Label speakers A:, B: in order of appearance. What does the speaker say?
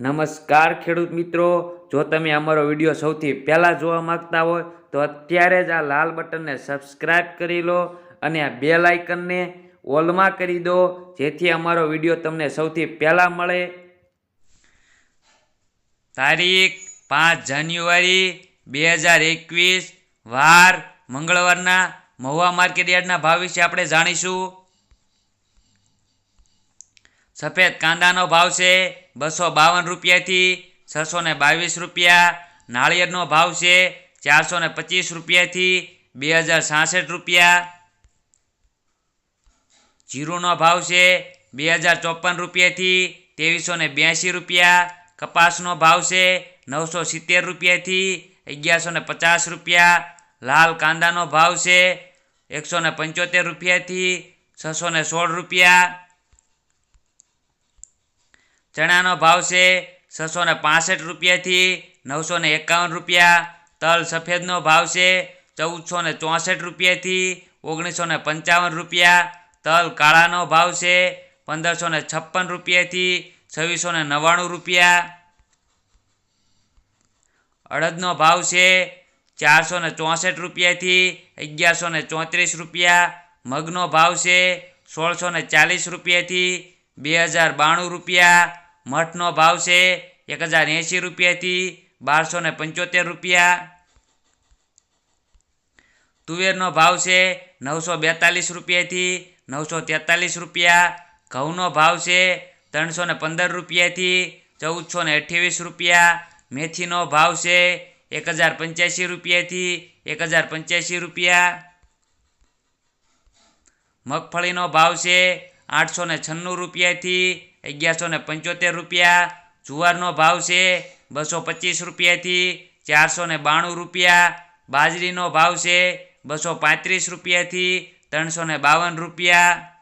A: નમસ્કાર ખેડૂત મિત્રો. જો તમે અમારો વીડિયો સૌથી પહેલાં જોવા માંગતા હોય, તો અત્યારે જ આ લાલ બટનને સબસ્ક્રાઇબ કરી લો અને આ બે લાઇકનને ઓલમાં કરી દો, જેથી અમારો વીડિયો તમને સૌથી પહેલાં મળે. તારીખ પાંચ જાન્યુઆરી બે હજાર એકવીસ, વાર મંગળવારના મહુવા માર્કેટ યાર્ડના ભાવ વિશે આપણે જાણીશું. સફેદ કાંદાનો ભાવ છે બસો બાવન રૂપિયાથી છસો ને બાવીસ રૂપિયા. નાળિયેરનો ભાવ છે ચારસો ને પચીસ રૂપિયાથી બે હજાર છાસઠ રૂપિયા. જીરુનો ભાવ છે બે હજાર ચોપન રૂપિયાથી ત્રેવીસો ને બ્યાસી રૂપિયા. કપાસનો ભાવ છે નવસો સિત્તેર રૂપિયાથી અગિયારસો ને પચાસ રૂપિયા. લાલ કાંદાનો ભાવ છે એકસો ને પંચોતેર રૂપિયાથી છસો ને સોળ રૂપિયા. ચણાનો ભાવ છે છસો ને પાસઠ રૂપિયાથી નવસો ને એકાવન રૂપિયા. તલ સફેદનો ભાવ છે ચૌદસો ને ચોસઠ રૂપિયાથી ઓગણીસો ને પંચાવન રૂપિયા. તલ કાળાનો ભાવ છે પંદરસો ને છપ્પન રૂપિયાથી છવ્વીસો ને નવ્વાણું રૂપિયા. અડદનો ભાવ છે ચારસો ને ચોસઠ રૂપિયાથી અગિયારસો ને ચોત્રીસ રૂપિયા. મગનો ભાવ છે સોળસો ને ચાલીસ રૂપિયાથી બે હજાર બાણું રૂપિયા. મઠનો ભાવ છે એક હજાર એંશી રૂપિયાથી બારસો ને પંચોતેર રૂપિયા. તુવેરનો ભાવ છે નવસો બેતાલીસ રૂપિયાથી નવસો તેતાલીસ રૂપિયા. ઘઉંનો ભાવ છે ત્રણસો ને પંદર રૂપિયાથી ચૌદસો ને અઠ્યાવીસ રૂપિયા. મેથીનો ભાવ છે એક હજાર પંચ્યાસી રૂપિયાથી એક હજાર પંચ્યાસી રૂપિયા. મગફળીનો ભાવ છે આઠસો ને છન્નું રૂપિયાથી અગિયારસો ને પંચોતેર રૂપિયા. જુવારનો ભાવ છે બસો પચીસ રૂપિયાથી ચારસો ને બાણું રૂપિયા. બાજરીનો ભાવ છે બસો પાંત્રીસ રૂપિયાથી ત્રણસો ને બાવન રૂપિયા.